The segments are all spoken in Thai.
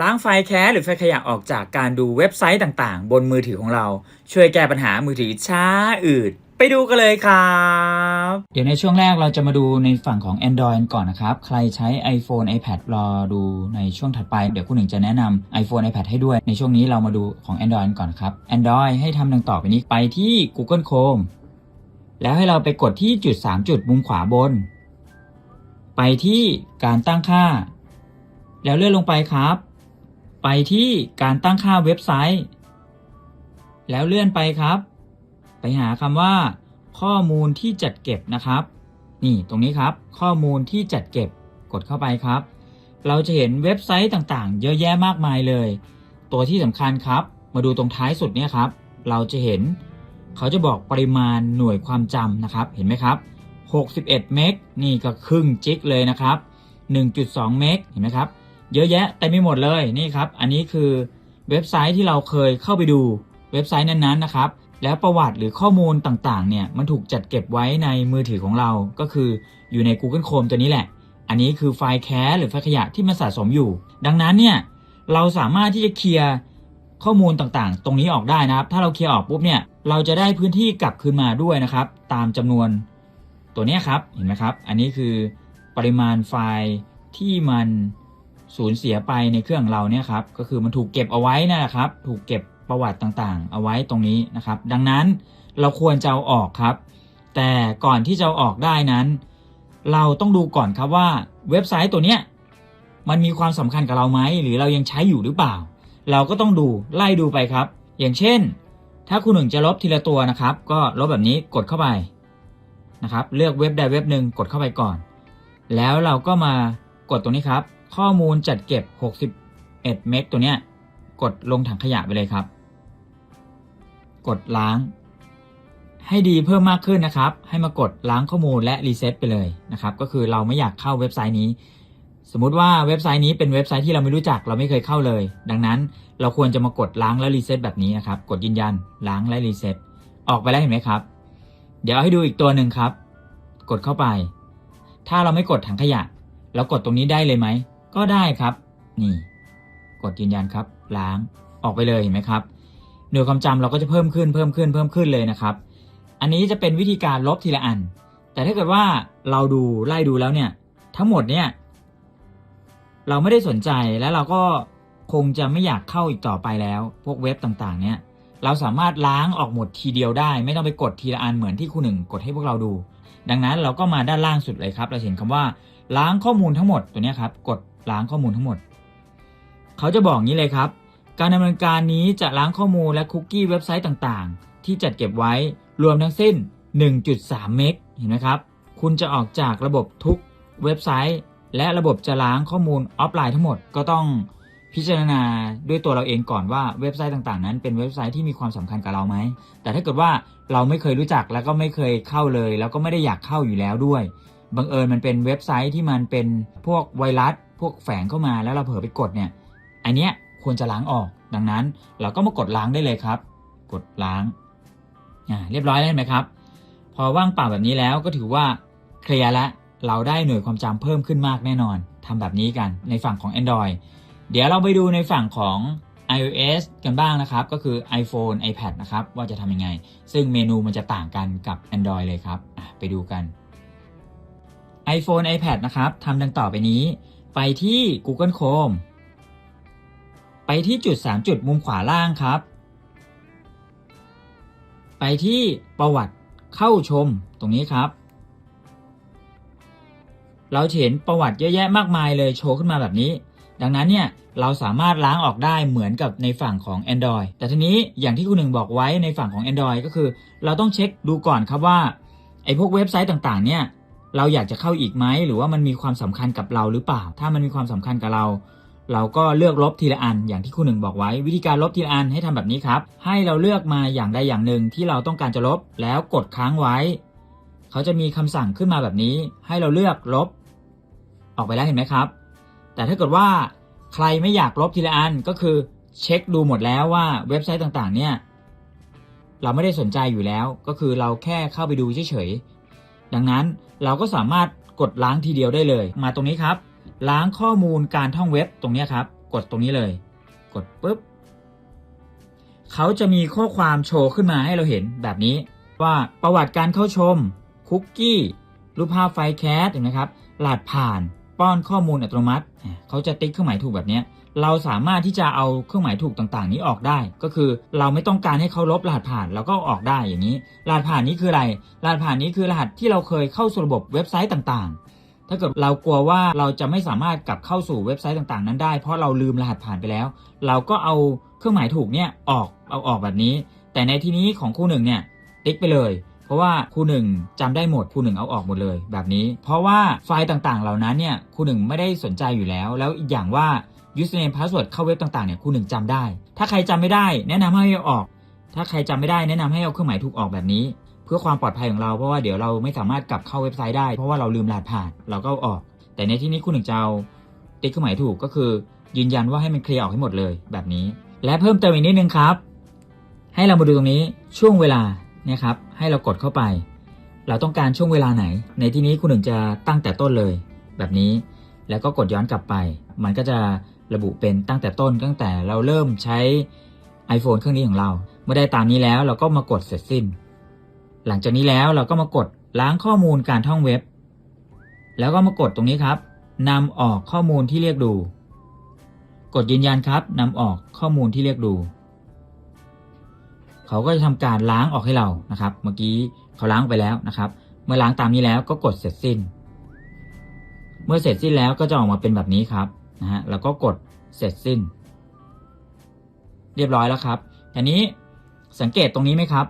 ล้างไฟล์แคสหรือไฟล์ขยะออกจากการดูเว็บไซต์ต่างๆ บนมือถือของเรา ช่วยแก้ปัญหามือถือช้าอืด ไปดูกันเลยครับ เดี๋ยวในช่วงแรกเราจะมาดูในฝั่งของ Android ก่อนนะครับ ใครใช้ iPhone iPad รอดูในช่วงถัดไป เดี๋ยวคุณหนึ่งจะแนะนำ iPhone iPad ให้ด้วย ในช่วงนี้เรามาดูของ Android ก่อนครับ Android ให้ทำดังต่อไปนี้ไปที่ Google Chrome แล้วให้เราไปกดที่จุด 3 จุดมุมขวาบน ไปที่การตั้งค่า แล้วเลื่อนลงไปครับ ไปที่การตั้งค่าเว็บไซต์ แล้วเลื่อนไปครับ ไปหาคำว่า ข้อมูลที่จัดเก็บนะครับ นี่ตรงนี้ครับ ข้อมูลที่จัดเก็บกดเข้าไปครับ เราจะเห็นเว็บไซต์ต่างๆ เยอะแยะมากมายเลย ตัวที่สำคัญครับ มาดูตรงท้ายสุดเนี่ยครับ เราจะเห็น เขาจะบอกปริมาณหน่วยความจำนะครับ เห็นไหมครับ 61 เมกนี่ก็ครึ่งจิกเลยนะครับ 1.2 เมกเห็นไหมครับ เยอะแยะแต่ไม่หมดเลยนี่ครับ อันนี้คือเว็บไซต์ที่เราเคยเข้าไปดูเว็บไซต์นั้นๆนะครับ แล้วประวัติหรือข้อมูลต่างๆ เนี่ยมันถูกจัดเก็บไว้ในมือถือของเราก็คืออยู่ใน Google Chrome ตัวนี้แหละ อันนี้คือไฟล์แคสหรือไฟล์ขยะที่มันสะสมอยู่ ดังนั้นเนี่ยเราสามารถที่จะเคลียร์ข้อมูลต่างๆ ตรงนี้ออกได้นะครับ ถ้าเราเคลียร์ออกปุ๊บเนี่ยเราจะได้พื้นที่กลับคืนมาด้วยนะครับ ตามจำนวนตัวนี้ครับเห็นไหมครับ อันนี้คือปริมาณไฟล์ที่มัน สูญเสียไปในเครื่องเราเนี่ยครับก็คือมันถูกเก็บเอาไว้นะครับ ถูกเก็บประวัติต่างๆ เอาไว้ตรงนี้นะครับ ดังนั้นเราควรจะเอาออกครับ แต่ก่อนที่จะเอาออกได้นั้น เราต้องดูก่อนครับว่าเว็บไซต์ตัวเนี้ยมันมีความสำคัญกับเราไหมหรือเรายังใช้อยู่หรือเปล่า เราก็ต้องดูไล่ดูไปครับ อย่างเช่น ถ้าคุณหนึ่งจะลบทีละตัวนะครับ ก็ลบแบบนี้กดเข้าไปนะครับ เลือกเว็บใดเว็บหนึ่งกดเข้าไปก่อน แล้วเราก็มากดตรงนี้ครับ ข้อมูลจัดเก็บ 61 เมกตัวเนี้ย กดลงถังขยะไปเลยครับ กดล้าง ให้ดีเพิ่มมากขึ้นนะครับ ให้มากดล้างข้อมูลและรีเซ็ตไปเลยนะครับ ก็คือเราไม่อยากเข้าเว็บไซต์นี้ สมมุติว่าเว็บไซต์นี้เป็นเว็บไซต์ที่เราไม่รู้จักเราไม่เคยเข้าเลย ดังนั้นเราควรจะมากดล้างและรีเซ็ตแบบนี้นะครับ กดยืนยันล้างและรีเซ็ตออกไปแล้วเห็นไหมครับ เดี๋ยวให้ดูอีกตัวหนึ่งครับ กดเข้าไป ถ้าเราไม่กดถังขยะ เรากดตรงนี้ได้เลยไหม ก็ได้ครับ นี่ กดยืนยันครับ ล้างออกไปเลยเห็นไหมครับ หน่วยความจำเราก็จะเพิ่มขึ้นเพิ่มขึ้นเพิ่มขึ้นเลยนะครับ อันนี้จะเป็นวิธีการลบทีละอัน แต่ถ้าเกิดว่าเราดูไล่ดูแล้วเนี่ย ทั้งหมดเนี่ย เราไม่ได้สนใจแล้วเราก็คงจะไม่อยากเข้าอีกต่อไปแล้ว พวกเว็บต่างๆ เนี่ย เราสามารถล้างออกหมดทีเดียวได้ ไม่ต้องไปกดทีละอันเหมือนที่คุณหนึ่งกดให้พวกเราดู ดังนั้นเราก็มาด้านล่างสุดเลยครับ เราเห็นคำว่าล้างข้อมูลทั้งหมดตัวนี้ครับ กด ล้างข้อมูลทั้งหมด เขาจะบอกงี้เลยครับ การดำเนินการนี้จะล้างข้อมูลและคุกกี้เว็บไซต์ต่างๆ ที่จัดเก็บไว้รวมทั้งสิ้น 1.3 เมกเห็นไหมครับ คุณจะออกจากระบบทุกเว็บไซต์ และระบบจะล้างข้อมูลออฟไลน์ทั้งหมดก็ต้องพิจารณาด้วยตัวเราเองก่อนว่าเว็บไซต์ต่างๆ นั้นเป็นเว็บไซต์ที่มีความสำคัญกับเราไหม แต่ถ้าเกิดว่าเราไม่เคยรู้จักแล้วก็ไม่เคยเข้าเลย แล้วก็ไม่ได้อยากเข้าอยู่แล้วด้วย บังเอิญมันเป็นเว็บไซต์ที่มันเป็นพวกไวรัส พวกแฝงเข้ามาแล้วเราเผลอไปกดเนี่ยอันเนี้ยควรจะล้างออก ดังนั้นเราก็มากดล้างได้เลยครับ กดล้างอ่าเรียบร้อยแล้วไหมครับ พอว่างเปล่าแบบนี้แล้วก็ถือว่าเคลียร์ล้วเราได้หน่วยความจำเพิ่มขึ้นมากแน่นอนทำแบบนี้กันในฝั่งของ Android เดี๋ยวเราไปดูในฝั่งของ iOS กันบ้างนะครับ ก็คือ iPhone iPad นะครับ ว่าจะทำยังไง ซึ่งเมนูมันจะต่างกันกับ Android เลยครับไปดูกัน iPhone iPad นะครับทำดังต่อไปนี้ ไปที่ Google Chrome ไปที่จุด 3 จุดมุมขวาล่างครับ ไปที่ประวัติเข้าชมตรงนี้ครับ เราเห็นประวัติเยอะแยะมากมายเลยโชว์ขึ้นมาแบบนี้ ดังนั้นเนี่ยเราสามารถล้างออกได้เหมือนกับในฝั่งของ Android แต่ทีนี้อย่างที่คุณหนึ่งบอกไว้ในฝั่งของ Android ก็คือ เราต้องเช็คดูก่อนครับว่าไอ้พวกเว็บไซต์ต่างๆเนี่ย เราอยากจะเข้าอีกไหมหรือว่ามันมีความสำคัญกับเราหรือเปล่า ถ้ามันมีความสำคัญกับเรา เราก็เลือกลบทีละอันอย่างที่คุณหนึ่งบอกไว้ วิธีการลบทีละอันให้ทำแบบนี้ครับ ให้เราเลือกมาอย่างใดอย่างหนึ่งที่เราต้องการจะลบแล้วกดค้างไว้ เขาจะมีคำสั่งขึ้นมาแบบนี้ ให้เราเลือกลบ ออกไปแล้วเห็นไหมครับ แต่ถ้าเกิดว่าใครไม่อยากลบทีละอันก็คือเช็คดูหมดแล้วว่าเว็บไซต์ต่างๆ เนี่ยเราไม่ได้สนใจอยู่แล้ว ก็คือเราแค่เข้าไปดูเฉยๆ ดังนั้นเราก็สามารถกดล้างทีเดียวได้เลย มาตรงนี้ครับ ล้างข้อมูลการท่องเว็บตรงนี้ครับ กดตรงนี้เลย กดปุ๊บเขาจะมีข้อความโชว์ขึ้นมาให้เราเห็นแบบนี้ ว่าประวัติการเข้าชม คุกกี้ รูปภาพไฟแคสเห็นไหมครับรหัสผ่าน ป้อนข้อมูลอัตโนมัติ เขาจะติ๊กเครื่องหมายถูกแบบนี้ เราสามารถที่จะเอาเครื่องหมายถูกต่างๆ นี้ออกได้ ก็คือเราไม่ต้องการให้เขาลบรหัสผ่านเราก็ออกได้อย่างนี้ รหัสผ่านนี้คืออะไร รหัสผ่านนี้คือรหัสที่เราเคยเข้าสู่ระบบเว็บไซต์ต่างๆ ถ้าเกิดเรากลัวว่าเราจะไม่สามารถกลับเข้าสู่เว็บไซต์ต่างๆ นั้นได้ เพราะเราลืมรหัสผ่านไปแล้ว เราก็เอาเครื่องหมายถูกเนี่ยออกเอาออกแบบนี้ แต่ในที่นี้ของครูหนึ่งเนี่ยติ๊กไปเลยเพราะว่าครูหนึ่งจำได้หมดครูหนึ่งเอาออกหมดเลยแบบนี้ เพราะว่าไฟล์ต่างๆ เหล่านั้นเนี่ยครูหนึ่งไม่ได้สนใจอยู่แล้ว แล้วอีกอย่างว่า username password เข้าเว็บต่างๆเนี่ยครูหนึ่งจำได้ ถ้าใครจำไม่ได้แนะนำให้เอาออก ถ้าใครจำไม่ได้แนะนำให้เอาเครื่องหมายถูกออกแบบนี้ เพื่อความปลอดภัยของเราเพราะว่าเดี๋ยวเราไม่สามารถกลับเข้าเว็บไซต์ได้เพราะว่าเราลืมรหัสผ่านเราก็ออก แต่ในที่นี้คุณหนึ่งจะเอาติ๊กเครื่องหมายถูกก็คือ ยืนยันว่าให้มันเคลียร์ออกให้หมดเลยแบบนี้ และเพิ่มเติมอีกนิดนึงครับ ให้เรามาดูตรงนี้ช่วงเวลาเนี่ยครับให้เรากดเข้าไป เราต้องการช่วงเวลาไหน ในที่นี้คุณหนึ่งจะตั้งแต่ต้นเลย แบบนี้ แล้วก็กดย้อนกลับไป มันก็จะ ระบุเป็นตั้งแต่ต้นตั้งแต่เราเริ่มใช้ iPhone เครื่องนี้ของเรา เมื่อได้ตามนี้แล้วเราก็มากดเสร็จสิ้น หลังจากนี้แล้วเราก็มากดล้างข้อมูลการท่องเว็บ แล้วก็มากดตรงนี้ครับนำออกข้อมูลที่เรียกดู กดยืนยันครับนำออกข้อมูลที่เรียกดู เขาก็จะทำการล้างออกให้เรานะครับ เมื่อกี้เขาล้างไปแล้วนะครับ เมื่อล้างตามนี้แล้วก็กดเสร็จสิ้น เมื่อเสร็จสิ้นแล้วก็จะออกมาเป็นแบบนี้ครับ นะฮะแล้วก็กดเสร็จสิ้น เรียบร้อยแล้วครับทีนี้สังเกตตรงนี้ไหมครับ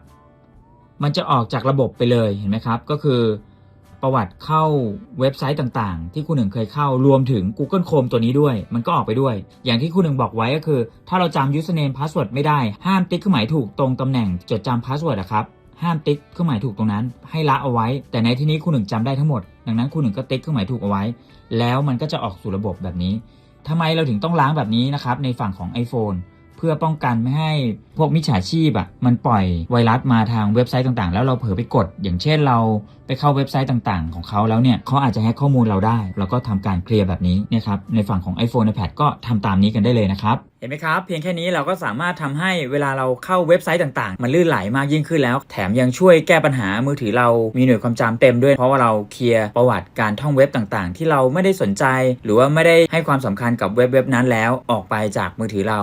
มันจะออกจากระบบไปเลยเห็นไหมครับ ก็คือประวัติเข้าเว็บไซต์ต่างๆ ที่คุณหนึ่งเคยเข้ารวมถึง Google Chrome ตัวนี้ด้วย มันก็ออกไปด้วย อย่างที่คุณหนึ่งบอกไว้ก็คือ ถ้าเราจำ username password ไม่ได้ ห้ามติ๊กเครื่องหมายถูกตรงตำแหน่งจดจำ password อะครับ ห้ามติ๊กเครื่องหมายถูกตรงนั้น ให้ละเอาไว้ แต่ในที่นี้คุณหนึ่งจำได้ทั้งหมด ดังนั้นคุณหนึ่งก็ติ๊กเครื่องหมายถูกเอาไว้ แล้วมันก็จะออกสู่ระบบแบบนี้ทำไมเราถึงต้องล้างแบบนี้นะครับในฝั่งของ iPhone เพื่อป้องกันไม่ให้พวกมิจฉาชีพอะมันปล่อยไวรัสมาทางเว็บไซต์ต่างๆ แล้วเราเผลอไปกด อย่างเช่นเราไปเข้าเว็บไซต์ต่างๆ ของเขาแล้วเนี่ยเขาอาจจะแฮ็กข้อมูลเราได้ เราก็ทำการเคลียร์แบบนี้นี่ยครับในฝั่งของ iPhone iPad ก็ทำตามนี้กันได้เลยนะครับเห็นไหมครับ เพียงแค่นี้เราก็สามารถทำให้เวลาเราเข้าเว็บไซต์ต่างๆ มันลื่นไหลมากยิ่งขึ้นแล้ว แถมยังช่วยแก้ปัญหามือถือเรามีหน่วยความจำเต็มด้วย เพราะว่าเราเคลียร์ประวัติการท่องเว็บต่างๆ ที่เราไม่ได้สนใจ หรือว่าไม่ได้ให้ความสำคัญกับเว็บเว็บนั้นแล้วออกไปจากมือถือเรา